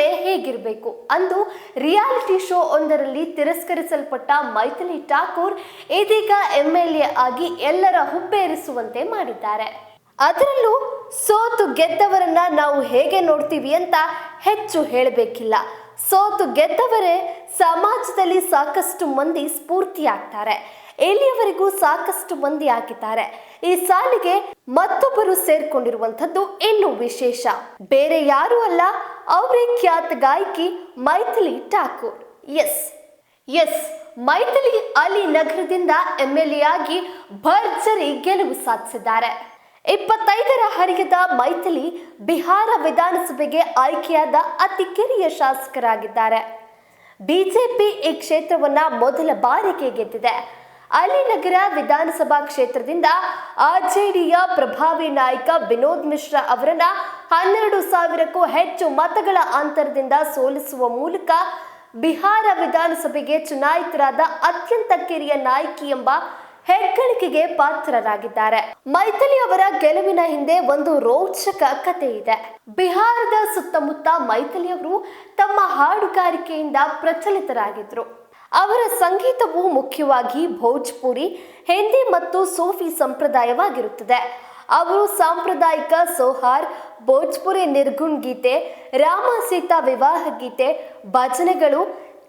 ಅಂದ್ರೆ ಹೇಗಿರಬೇಕು? ಅಂದು ರಿಯಾಲಿಟಿ ಶೋ ಒಂದರಲ್ಲಿ ತಿರಸ್ಕರಿಸಲ್ಪಟ್ಟ ಮೈಥಿಲಿ ಠಾಕೂರ್ ಇದೀಗ ಎಂ ಎಲ್ ಎ ಆಗಿ ಎಲ್ಲರ ಹುಬ್ಬೇರಿಸುವಂತೆ ಮಾಡಿದ್ದಾರೆ. ಅದರಲ್ಲೂ ಸೋತು ಗೆದ್ದವರನ್ನ ನಾವು ಹೇಗೆ ನೋಡ್ತೀವಿ ಅಂತ ಹೆಚ್ಚು ಹೇಳಬೇಕಿಲ್ಲ. ಸೋತು ಗೆದ್ದವರೇ ಸಮಾಜದಲ್ಲಿ ಸಾಕಷ್ಟು ಮಂದಿ ಸ್ಫೂರ್ತಿಯಾಗ್ತಾರೆ. ಎಲ್ಲಿಯವರೆಗೂ ಸಾಕಷ್ಟು ಮಂದಿ ಹಾಕಿದ್ದಾರೆ. ಈ ಸಾಲಿಗೆ ಮತ್ತೊಬ್ಬರು ಸೇರ್ಕೊಂಡಿರುವಂತದ್ದು ಇನ್ನು ವಿಶೇಷ. ಬೇರೆ ಯಾರು ಅಲ್ಲ, ಅವರೇ ಖ್ಯಾತ ಗಾಯಕಿ ಮೈಥಿಲಿ ಠಾಕೂರ್. ಎಸ್ ಎಸ್ ಮೈಥಿಲಿ ಅಲಿ ನಗರದಿಂದ ಎಂ ಎಲ್ ಎ ಆಗಿ ಭರ್ಜರಿ ಗೆಲುವು ಸಾಧಿಸಿದ್ದಾರೆ. ಇಪ್ಪತ್ತೈದರ ಹರಿಯದ ಮೈಥಿಲಿ ಬಿಹಾರ ವಿಧಾನಸಭೆಗೆ ಆಯ್ಕೆಯಾದ ಅತಿ ಕಿರಿಯ ಶಾಸಕರಾಗಿದ್ದಾರೆ. ಬಿಜೆಪಿ ಈ ಕ್ಷೇತ್ರವನ್ನ ಮೊದಲ ಬಾರಿಗೆ ಗೆದ್ದಿದೆ. ಅಲಿನಗರ ವಿಧಾನಸಭಾ ಕ್ಷೇತ್ರದಿಂದ ಆರ್ಜೆಡಿಯ ಪ್ರಭಾವಿ ನಾಯಕ ವಿನೋದ್ ಮಿಶ್ರಾ ಅವರನ್ನ ಹನ್ನೆರಡು ಸಾವಿರಕ್ಕೂ ಹೆಚ್ಚು ಮತಗಳ ಅಂತರದಿಂದ ಸೋಲಿಸುವ ಮೂಲಕ ಬಿಹಾರ ವಿಧಾನಸಭೆಗೆ ಚುನಾಯಿತರಾದ ಅತ್ಯಂತ ಕಿರಿಯ ನಾಯಕಿ ಎಂಬ ಹೆಗ್ಗಳಿಕೆಗೆ ಪಾತ್ರರಾಗಿದ್ದಾರೆ. ಮೈಥಿಲಿ ಅವರ ಗೆಲುವಿನ ಹಿಂದೆ ಒಂದು ರೋಚಕ ಕಥೆ ಇದೆ. ಬಿಹಾರದ ಸುತ್ತಮುತ್ತ ಮೈಥಿಲಿ ಅವರು ತಮ್ಮ ಹಾಡುಗಾರಿಕೆಯಿಂದ ಪ್ರಚಲಿತರಾಗಿದ್ರು. ಅವರ ಸಂಗೀತವು ಮುಖ್ಯವಾಗಿ ಭೋಜ್ಪುರಿ, ಹಿಂದಿ ಮತ್ತು ಸೂಫಿ ಸಂಪ್ರದಾಯವಾಗಿರುತ್ತದೆ. ಅವರು ಸಾಂಪ್ರದಾಯಿಕ ಸೋಹಾರ್, ಭೋಜ್ಪುರಿ ನಿರ್ಗುಣ್ ಗೀತೆ, ರಾಮ ಸೀತಾ ವಿವಾಹ ಗೀತೆ, ಭಜನೆಗಳು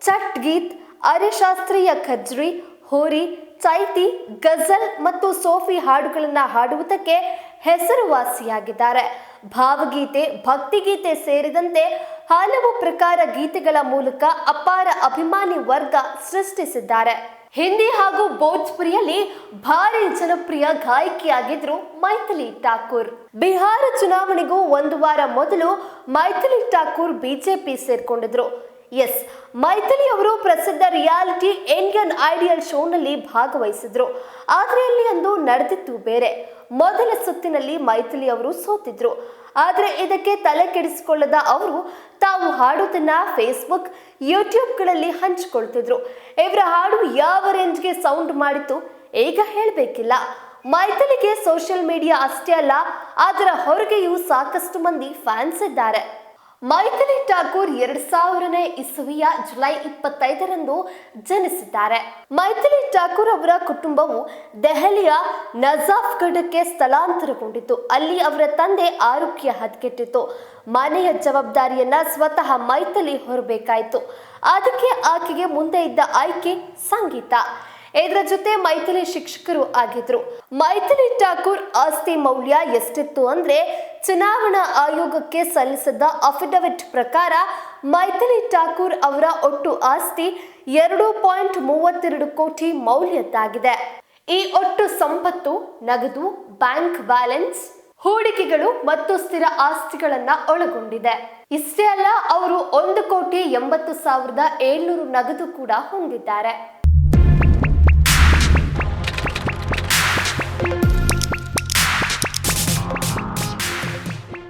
ಚಟ್ ಗೀತ್ ಅರೆಶಾಸ್ತ್ರೀಯ ಖಜ್ರಿ, ಹೋರಿ, ಚೈತಿ, ಗಜಲ್ ಮತ್ತು ಸೋಫಿ ಹಾಡುಗಳನ್ನು ಹಾಡುವುದಕ್ಕೆ ಹೆಸರುವಾಸಿಯಾಗಿದ್ದಾರೆ. ಭಾವಗೀತೆ, ಭಕ್ತಿಗೀತೆ ಸೇರಿದಂತೆ ಹಲವು ಪ್ರಕಾರ ಗೀತೆಗಳ ಮೂಲಕ ಅಪಾರ ಅಭಿಮಾನಿ ವರ್ಗ ಸೃಷ್ಟಿಸಿದ್ದಾರೆ. ಹಿಂದಿ ಹಾಗೂ ಭೋಜ್ಪುರಿಯಲ್ಲಿ ಭಾರಿ ಜನಪ್ರಿಯ ಗಾಯಕಿಯಾಗಿದ್ರು ಮೈಥಿಲಿ ಠಾಕೂರ್. ಬಿಹಾರ ಚುನಾವಣೆಗೂ ಒಂದು ವಾರ ಮೊದಲು ಮೈಥಿಲಿ ಠಾಕೂರ್ ಬಿಜೆಪಿ ಸೇರ್ಕೊಂಡಿದ್ರು. ಎಸ್, ಮೈಥಿಲಿ ಅವರು ಪ್ರಸಿದ್ಧ ರಿಯಾಲಿಟಿ ಇಂಡಿಯನ್ ಐಡಿಯಲ್ ಶೋನಲ್ಲಿ ಭಾಗವಹಿಸಿದ್ರು. ಆದರೆ ಅಲ್ಲಿ ಅಂದು ನಡೆದಿತ್ತು ಬೇರೆ. ಮೊದಲ ಸುತ್ತಿನಲ್ಲಿ ಮೈಥಿಲಿ ಅವರು ಸೋತಿದ್ರು. ಆದರೆ ಇದಕ್ಕೆ ತಲೆ ಕೆಡಿಸಿಕೊಳ್ಳದ ಅವರು ತಾವು ಹಾಡೋದನ್ನ ಫೇಸ್ಬುಕ್ ಯೂಟ್ಯೂಬ್ಗಳಲ್ಲಿ ಹಂಚಿಕೊಳ್ತಿದ್ರು. ಇವರ ಹಾಡು ಯಾವ ರೇಂಜ್ಗೆ ಸೌಂಡ್ ಮಾಡಿತ್ತು ಈಗ ಹೇಳಬೇಕಿಲ್ಲ. ಮೈಥಿಲಿಗೆ ಸೋಷಿಯಲ್ ಮೀಡಿಯಾ ಅಷ್ಟೇ ಅಲ್ಲ, ಅದರ ಹೊರಗೆಯೂ ಸಾಕಷ್ಟು ಮಂದಿ ಫ್ಯಾನ್ಸ್ ಇದ್ದಾರೆ. ಮೈಥಿಲಿ ಠಾಕೂರ್ ಎರಡ್ ಸಾವಿರನೇ ಇಸವಿಯ ಜುಲೈ ಇಪ್ಪತ್ತೈದರಂದು ಜನಿಸಿದ್ದಾರೆ. ಮೈಥಿಲಿ ಠಾಕೂರ್ ಅವರ ಕುಟುಂಬವು ದೆಹಲಿಯ ನಜಾಫ್ಗಢಕ್ಕೆ ಸ್ಥಳಾಂತರಗೊಂಡಿತು. ಅಲ್ಲಿ ಅವರ ತಂದೆ ಆರೋಗ್ಯ ಹದಗೆಟ್ಟಿತ್ತು ಮನೆಯ ಜವಾಬ್ದಾರಿಯನ್ನ ಸ್ವತಃ ಮೈಥಿಲಿ ಹೊರಬೇಕಾಯಿತು. ಅದಕ್ಕೆ ಆಕೆಗೆ ಮುಂದೆ ಇದ್ದ ಆಯ್ಕೆ ಸಂಗೀತ. ಇದರ ಜೊತೆ ಮೈಥಿಲಿ ಶಿಕ್ಷಕರು ಆಗಿದ್ರು. ಮೈಥಿಲಿ ಠಾಕೂರ್ ಆಸ್ತಿ ಮೌಲ್ಯ ಎಷ್ಟಿತ್ತು ಅಂದ್ರೆ ಚುನಾವಣಾ ಆಯೋಗಕ್ಕೆ ಸಲ್ಲಿಸಿದ್ದ ಅಫಿಡವಿಟ್ ಪ್ರಕಾರ ಮೈಥಿಲಿ ಠಾಕೂರ್ ಅವರ ಒಟ್ಟು ಆಸ್ತಿ ಎರಡು ಪಾಯಿಂಟ್ ಮೂವತ್ತೆರಡು ಕೋಟಿ ಮೌಲ್ಯದ್ದಾಗಿದೆ. ಈ ಒಟ್ಟು ಸಂಪತ್ತು, ನಗದು, ಬ್ಯಾಂಕ್ ಬ್ಯಾಲೆನ್ಸ್, ಹೂಡಿಕೆಗಳು ಮತ್ತು ಸ್ಥಿರ ಆಸ್ತಿಗಳನ್ನ ಒಳಗೊಂಡಿದೆ. ಇಷ್ಟೇ ಅಲ್ಲ, ಅವರು ಒಂದು ಕೋಟಿ ಎಂಬತ್ತು ಸಾವಿರದ ಏಳ್ನೂರು ನಗದು ಕೂಡ ಹೊಂದಿದ್ದಾರೆ.